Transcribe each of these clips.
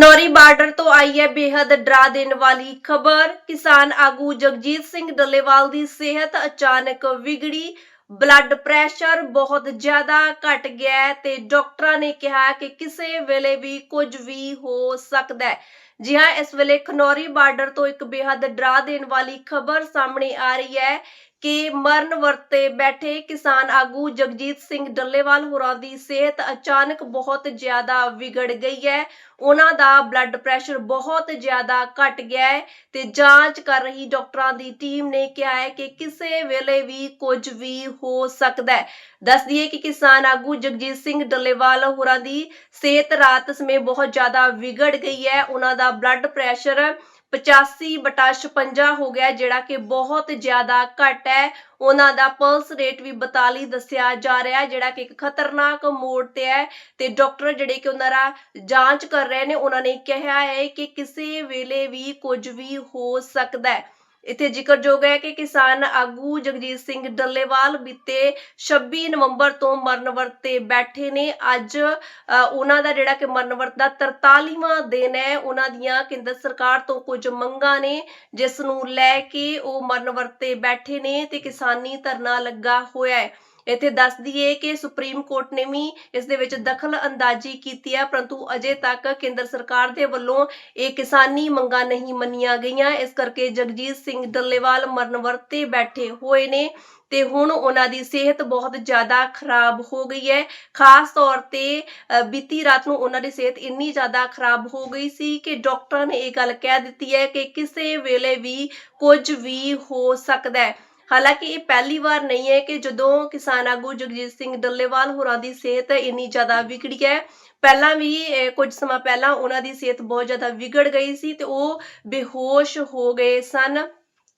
ਨੌਰੀ border ਤੋਂ ਆਈ ਹੈ ਬੇहद ਡਰਾ ਦੇਣ ਵਾਲੀ ਖਬਰ। ਕਿਸਾਨ ਆਗੂ ਜਗਜੀਤ ਸਿੰਘ ਡੱਲੇਵਾਲ ਦੀ ਸਿਹਤ ਅਚਾਨਕ ਵਿਗੜੀ। ਬਲੱਡ ਪ੍ਰੈਸ਼ਰ ਬਹੁਤ ਜ਼ਿਆਦਾ ਘਟ ਗਿਆ ਤੇ ਡਾਕਟਰਾਂ ਨੇ ਕਿਹਾ ਕਿ ਕਿਸੇ ਵੇਲੇ ਵੀ ਕੁਝ ਵੀ ਹੋ ਸਕਦਾ ਹੈ। ਜੀ ਹਾਂ, ਇਸ ਵੇਲੇ ਖਨੌਰੀ ਬਾਰਡਰ ਤੋਂ ਇੱਕ ਬੇहद ਡਰਾ ਦੇਣ ਵਾਲੀ ਖਬਰ ਸਾਹਮਣੇ ਆ ਰਹੀ ਹੈ। ਕਿ ਮਰਨ ਵਰਤੇ ਬੈਠੇ ਕਿਸਾਨ ਆਗੂ ਜਗਜੀਤ ਸਿੰਘ ਡੱਲੇਵਾਲ ਹੋਰਾਂ ਦੀ ਸਿਹਤ ਅਚਾਨਕ ਬਹੁਤ ਜ਼ਿਆਦਾ ਵਿਗੜ ਗਈ ਹੈ। ਉਹਨਾਂ ਦਾ ਬਲੱਡ ਪ੍ਰੈਸ਼ਰ ਬਹੁਤ ਜ਼ਿਆਦਾ ਘਟ ਗਿਆ ਹੈ ਤੇ ਜਾਂਚ ਕਰ ਰਹੀ ਡਾਕਟਰਾਂ ਦੀ ਟੀਮ ਨੇ ਕਿਹਾ ਹੈ ਕਿ ਕਿਸੇ ਵੇਲੇ ਵੀ ਕੁਝ ਵੀ ਹੋ ਸਕਦਾ ਹੈ। ਦੱਸ ਦਈਏ ਕਿ ਕਿਸਾਨ ਆਗੂ ਜਗਜੀਤ ਸਿੰਘ ਡੱਲੇਵਾਲ ਹੋਰਾਂ ਦੀ ਸਿਹਤ ਰਾਤ ਸਮੇਂ ਬਹੁਤ ਜ਼ਿਆਦਾ ਵਿਗੜ ਗਈ ਹੈ। ਉਹਨਾਂ ਦਾ ਬਲੱਡ ਪ੍ਰੈਸ਼ਰ 85/56 ਹੋ ਗਿਆ, ਜਿਹੜਾ ਕਿ ਬਹੁਤ ਜ਼ਿਆਦਾ ਘੱਟ ਹੈ। ਉਹਨਾਂ ਦਾ ਪਲਸ ਰੇਟ ਵੀ 42 ਦੱਸਿਆ ਜਾ ਰਿਹਾ ਹੈ ਜਿਹੜਾ ਕਿ ਇੱਕ ਖਤਰਨਾਕ ਮੋੜ ਤੇ ਹੈ। ਤੇ ਡਾਕਟਰ ਜਿਹੜੇ ਕਿ ਉਹਨਾਂ ਦਾ ਜਾਂਚ ਕਰ ਰਹੇ ਨੇ, ਉਹਨਾਂ ਨੇ ਕਿਹਾ ਹੈ ਕਿ ਕਿਸੇ ਵੇਲੇ ਵੀ ਕੁਝ ਵੀ ਹੋ ਸਕਦਾ ਹੈ। ਇੱਥੇ ਜ਼ਿਕਰਯੋਗ ਹੈ ਕਿ ਕਿਸਾਨ ਆਗੂ ਜਗਜੀਤ ਸਿੰਘ ਡੱਲੇਵਾਲ ਬੀਤੇ 26 ਨਵੰਬਰ ਤੋਂ ਮਰਨ ਵਰਤੇ ਬੈਠੇ ਨੇ। ਅੱਜ ਉਹਨਾਂ ਦਾ ਜਿਹੜਾ ਕਿ ਮਰਨ ਵਰਤ ਦਾ 43ਵਾਂ ਦਿਨ ਹੈ, ਉਹਨਾਂ ਦੀਆਂ ਕੇਂਦਰ ਸਰਕਾਰ ਤੋਂ ਕੁਝ ਮੰਗਾਂ ਨੇ, ਜਿਸ ਨੂੰ ਲੈ ਕੇ ਉਹ ਮਰਨ ਵਰਤੇ ਬੈਠੇ ਨੇ ਤੇ ਕਿਸਾਨੀ ਧਰਨਾ ਲੱਗਾ ਹੋਇਆ ਹੈ। ਇੱਥੇ ਦੱਸ ਦਈਏ ਕਿ ਸੁਪਰੀਮ ਕੋਰਟ ਨੇ ਵੀ ਇਸ ਦੇ ਵਿੱਚ ਦਖਲ ਅੰਦਾਜ਼ੀ ਕੀਤੀ ਹੈ, ਪਰੰਤੂ ਅਜੇ ਤੱਕ ਕੇਂਦਰ ਸਰਕਾਰ ਦੇ ਵੱਲੋਂ ਇਹ ਕਿਸਾਨੀ ਮੰਗਾਂ ਨਹੀਂ ਮੰਨੀਆਂ ਗਈਆਂ। ਇਸ ਕਰਕੇ ਜਗਜੀਤ ਸਿੰਘ ਡੱਲੇਵਾਲ ਮਰਨ ਵਰਤੇ ਬੈਠੇ ਹੋਏ ਨੇ ਤੇ ਹੁਣ ਉਹਨਾਂ ਦੀ ਸਿਹਤ ਬਹੁਤ ਜ਼ਿਆਦਾ ਖਰਾਬ ਹੋ ਗਈ ਹੈ। ਖਾਸ ਤੌਰ ਤੇ ਬੀਤੀ ਰਾਤ ਨੂੰ ਉਹਨਾਂ ਦੀ ਸਿਹਤ ਇੰਨੀ ਜ਼ਿਆਦਾ ਖਰਾਬ ਹੋ ਗਈ ਸੀ ਕਿ ਡਾਕਟਰਾਂ ਨੇ ਇਹ ਗੱਲ ਕਹਿ ਦਿੱਤੀ ਹੈ ਕਿ ਕਿਸੇ ਵੇਲੇ ਵੀ ਕੁਝ ਵੀ ਹੋ ਸਕਦਾ ਹੈ। ਹਾਲਾਂਕਿ ਇਹ ਪਹਿਲੀ ਵਾਰ ਨਹੀਂ ਹੈ ਕਿ ਜਦੋਂ ਕਿਸਾਨ ਆਗੂ ਜਗਜੀਤ ਸਿੰਘ ਡੱਲੇਵਾਲ ਹੋਰਾਂ ਦੀ ਸਿਹਤ ਇੰਨੀ ਜ਼ਿਆਦਾ ਵਿਗੜੀ ਹੈ। ਪਹਿਲਾਂ ਵੀ ਅਹ, ਕੁਝ ਸਮਾਂ ਪਹਿਲਾਂ ਉਹਨਾਂ ਦੀ ਸਿਹਤ ਬਹੁਤ ਜ਼ਿਆਦਾ ਵਿਗੜ ਗਈ ਸੀ ਤੇ ਉਹ ਬੇਹੋਸ਼ ਹੋ ਗਏ ਸਨ।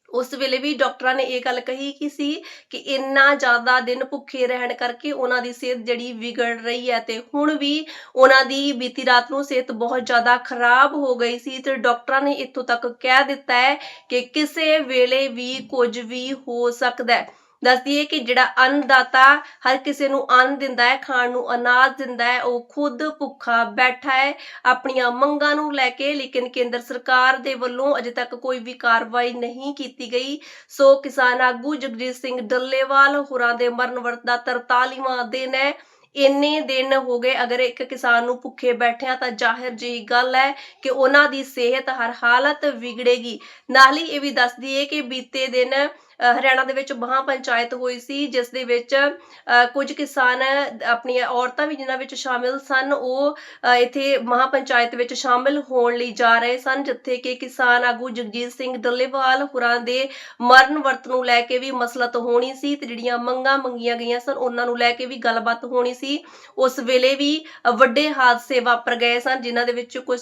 ਉਸ ਵੇਲੇ ਵੀ ਡਾਕਟਰਾਂ ਨੇ ਇਹ ਗੱਲ ਕਹੀ ਕਿ ਸੀ ਕਿ ਇੰਨਾ ਜ਼ਿਆਦਾ ਦਿਨ ਭੁੱਖੇ ਰਹਿਣ ਕਰਕੇ ਉਹਨਾਂ ਦੀ ਸਿਹਤ ਜਿਹੜੀ ਵਿਗੜ ਰਹੀ ਹੈ ਤੇ ਹੁਣ ਵੀ ਉਹਨਾਂ ਦੀ ਬੀਤੀ ਰਾਤ ਨੂੰ ਸਿਹਤ ਬਹੁਤ ਜ਼ਿਆਦਾ ਖਰਾਬ ਹੋ ਗਈ ਸੀ ਤੇ ਡਾਕਟਰਾਂ ਨੇ ਇੱਥੋਂ ਤੱਕ ਕਹਿ ਦਿੱਤਾ ਹੈ ਕਿ ਕਿਸੇ ਵੇਲੇ ਵੀ ਕੁਝ ਵੀ ਹੋ ਸਕਦਾ ਹੈ। ਦੱਸਦੀ ਦਈਏ ਕਿ ਜਿਹੜਾ ਅੰਨਦਾਤਾ ਹਰ ਕਿਸੇ ਨੂੰ ਅੰਨ ਦਿੰਦਾ ਹੈ, ਖਾਣ ਨੂੰ ਅਨਾਜ ਦਿੰਦਾ ਹੈ, ਉਹ ਖੁਦ ਭੁੱਖਾ ਬੈਠਾ ਹੈ, ਆਪਣੀਆਂ ਮੰਗਾਂ ਨੂੰ ਲੈ ਕੇ, ਲੇਕਿਨ ਕੇਂਦਰ ਸਰਕਾਰ ਦੇ ਵੱਲੋਂ ਅਜੇ ਤੱਕ ਕੋਈ ਵੀ ਕਾਰਵਾਈ ਨਹੀਂ ਕੀਤੀ ਗਈ। ਸੋ ਕਿਸਾਨ ਆਗੂ ਜਗਜੀਤ ਸਿੰਘ ਡੱਲੇਵਾਲ ਹੋਰਾਂ ਦੇ ਮਰਨ ਵਰਤ ਦਾ 43ਵਾਂ ਦਿਨ ਹੈ। ਇੰਨੇ ਦਿਨ ਹੋ ਗਏ, ਅਗਰ ਇੱਕ ਕਿਸਾਨ ਨੂੰ ਭੁੱਖੇ ਬੈਠਿਆਂ ਤਾਂ ਜ਼ਾਹਿਰ ਜਿਹੀ ਗੱਲ ਹੈ ਕਿ ਉਹਨਾਂ ਦੀ ਸਿਹਤ ਹਰ ਹਾਲਤ ਵਿਗੜੇਗੀ। ਨਾਲ ਹੀ ਇਹ ਵੀ ਦੱਸਦੀ ਦਈਏ ਕਿ ਬੀਤੇ ਦਿਨ ਹਰਿਆਣਾ ਦੇ ਵਿੱਚ ਮਹਾਂ ਪੰਚਾਇਤ ਹੋਈ ਸੀ ਜਿਸ ਦੇ ਵਿੱਚ ਅ, ਕੁਝ ਕਿਸਾਨ ਆਪਣੀਆਂ ਔਰਤਾਂ ਵੀ ਜਿਨ੍ਹਾਂ ਵਿੱਚ ਸ਼ਾਮਿਲ ਸਨ ਉਹ ਇੱਥੇ ਮਹਾਂ ਪੰਚਾਇਤ ਵਿੱਚ ਸ਼ਾਮਿਲ ਹੋਣ ਲਈ ਜਾ ਰਹੇ ਸਨ ਜਿੱਥੇ ਕਿ ਕਿਸਾਨ ਆਗੂ ਜਗਜੀਤ ਸਿੰਘ ਡੱਲੇਵਾਲ ਹੁਰਾਂ ਦੇ ਮਰਨ ਵਰਤ ਨੂੰ ਲੈ ਕੇ ਵੀ ਮਸਲਤ ਹੋਣੀ ਸੀ ਤੇ ਜਿਹੜੀਆਂ ਮੰਗਾਂ ਮੰਗੀਆਂ ਗਈਆਂ ਸਨ ਉਹਨਾਂ ਨੂੰ ਲੈ ਕੇ ਵੀ ਗੱਲਬਾਤ ਹੋਣੀ ਸੀ। ਉਸ ਵੇਲੇ ਵੀ ਵੱਡੇ ਹਾਦਸੇ ਵਾਪਰ ਗਏ ਸਨ ਜਿਨ੍ਹਾਂ ਦੇ ਵਿੱਚ ਕੁਝ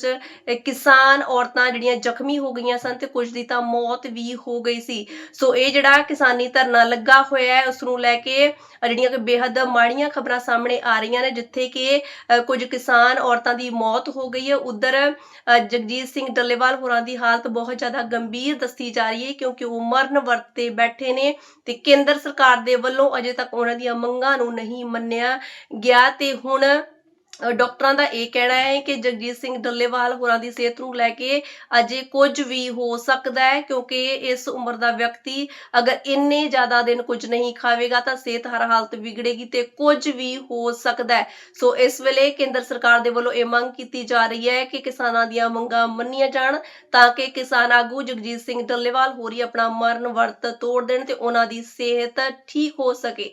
ਕਿਸਾਨ ਔਰਤਾਂ ਜਿਹੜੀਆਂ ਜ਼ਖਮੀ ਹੋ ਗਈਆਂ ਸਨ ਤੇ ਕੁਝ ਦੀ ਤਾਂ ਮੌਤ ਵੀ ਹੋ ਗਈ ਸੀ। ਸੋ ਇਹ ਜਿਹੜਾ ਕਿਸਾਨੀ ਧਰਨਾ ਲੱਗਾ ਹੋਇਆ ਹੈ ਉਸ ਨੂੰ ਲੈ ਕੇ ਜਿਹੜੀਆਂ ਕਿ ਬੇਹੱਦ ਮਾੜੀਆਂ ਖਬਰਾਂ ਸਾਹਮਣੇ ਆ ਰਹੀਆਂ ਨੇ, ਜਿੱਥੇ ਕਿ ਕੁਝ ਕਿਸਾਨ ਔਰਤਾਂ ਦੀ ਮੌਤ ਹੋ ਗਈ ਹੈ। ਉਧਰ ਜਗਜੀਤ ਸਿੰਘ ਡੱਲੇਵਾਲ ਹੋਰਾਂ ਦੀ ਹਾਲਤ ਬਹੁਤ ਜ਼ਿਆਦਾ ਗੰਭੀਰ ਦੱਸੀ ਜਾ ਰਹੀ ਹੈ, ਕਿਉਂਕਿ ਉਹ ਮਰਨ ਵਰਤ ਤੇ ਬੈਠੇ ਨੇ ਤੇ ਕੇਂਦਰ ਸਰਕਾਰ ਦੇ ਵੱਲੋਂ ਅਜੇ ਤੱਕ ਉਹਨਾਂ ਦੀਆਂ ਮੰਗਾਂ ਨੂੰ ਨਹੀਂ ਮੰਨਿਆ ਗਿਆ ਤੇ ਹੁਣ ਡਾਕਟਰਾਂ ਦਾ ਇਹ ਕਹਿਣਾ ਹੈ ਕਿ ਜਗਜੀਤ ਸਿੰਘ ਡੱਲੇਵਾਲ ਹੋਰਾਂ ਦੀ ਸਿਹਤ ਨੂੰ ਲੈ ਕੇ ਅਜੇ ਕੁਝ ਵੀ ਹੋ ਸਕਦਾ ਹੈ, ਕਿਉਂਕਿ ਇਸ ਉਮਰ ਦਾ ਵਿਅਕਤੀ ਅਗਰ ਇੰਨੇ ਜ਼ਿਆਦਾ ਦਿਨ ਕੁਝ ਨਹੀਂ ਖਾਵੇਗਾ ਤਾਂ ਸਿਹਤ ਹਰ ਹਾਲਤ ਵਿਗੜੇਗੀ ਤੇ ਕੁਝ ਵੀ ਹੋ ਸਕਦਾ ਹੈ। ਸੋ ਇਸ ਵੇਲੇ ਕੇਂਦਰ ਸਰਕਾਰ ਦੇ ਵੱਲੋਂ ਇਹ ਮੰਗ ਕੀਤੀ ਜਾ ਰਹੀ ਹੈ ਕਿ ਕਿਸਾਨਾਂ ਦੀਆਂ ਮੰਗਾਂ ਮੰਨੀਆਂ ਜਾਣ ਤਾਂ ਕਿ ਕਿਸਾਨ ਆਗੂ ਜਗਜੀਤ ਸਿੰਘ ਡੱਲੇਵਾਲ ਹੋਰੀ ਆਪਣਾ ਮਰਨ ਵਰਤ ਤੋੜ ਦੇਣ ਤੇ ਉਹਨਾਂ ਦੀ ਸਿਹਤ ਠੀਕ ਹੋ ਸਕੇ।